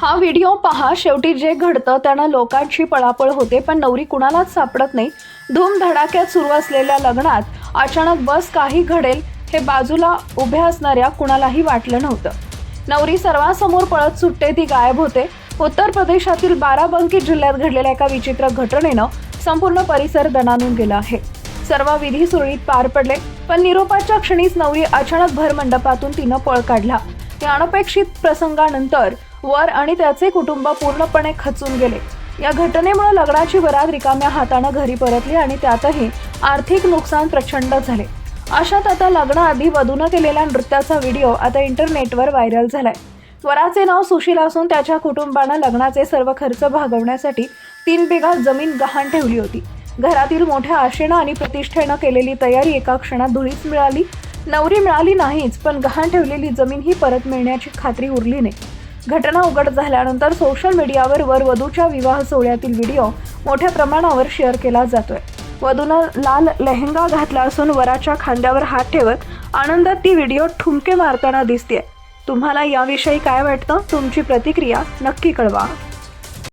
हा व्हिडिओ पहा शेवटी जे घडतं त्यानं लोकांची पळापळ होते पण नवरी कुणालाच सापडत नाही. धूमधडाक्यात सुरू असलेल्या लग्नात अचानक बस काही घडेल हे बाजूला उभ्या असणाऱ्या कुणालाही वाटलं नव्हतं. नवरी सर्वांसमोर पळत सुटते ती गायब होते. उत्तर प्रदेशातील बाराबंकी जिल्ह्यात घडलेल्या एका विचित्र घटनेनं संपूर्ण परिसर दणानून गेला आहे. सर्व विधी सुरळीत पार पडले पण निरोपाच्या क्षणीच नवरी अचानक भर मंडपातून तिनं पळ काढला. या अनपेक्षित प्रसंगानंतर वर आणि त्याचे कुटुंब पूर्णपणे खचून गेले. या घटनेमुळे लग्नाची बरात रिकाम्या हातानं घरी परतली आणि त्यातही आर्थिक नुकसान प्रचंड झाले. अशात आता लग्नाआधी वधूनं केलेल्या नृत्याचा व्हिडिओ आता इंटरनेटवर व्हायरल झालाय. वराचे नाव सुशील असून त्याच्या कुटुंबानं लग्नाचे सर्व खर्च भागवण्यासाठी तीन बिघा जमीन गहाण ठेवली होती. घरातील मोठ्या आशेनं आणि प्रतिष्ठेनं केलेली तयारी एका क्षणात धुळीच मिळाली. नवरी मिळाली नाहीच पण गहाण ठेवलेली जमीन ही परत मिळण्याची खात्री उरली नाही घटना उघड झाल्यानंतर सोशल मीडियावर वर वधूच्या विवाह सोहळ्यातील व्हिडिओ मोठ्या प्रमाणावर शेअर केला जातोय. वधूनं लाल लेहंगा घातला असून वराच्या खांद्यावर हात ठेवत आनंदात ती व्हिडिओ ठुमके मारताना दिसते तुम्हाला याविषयी काय वाटतं? तुमची प्रतिक्रिया नक्की कळवा.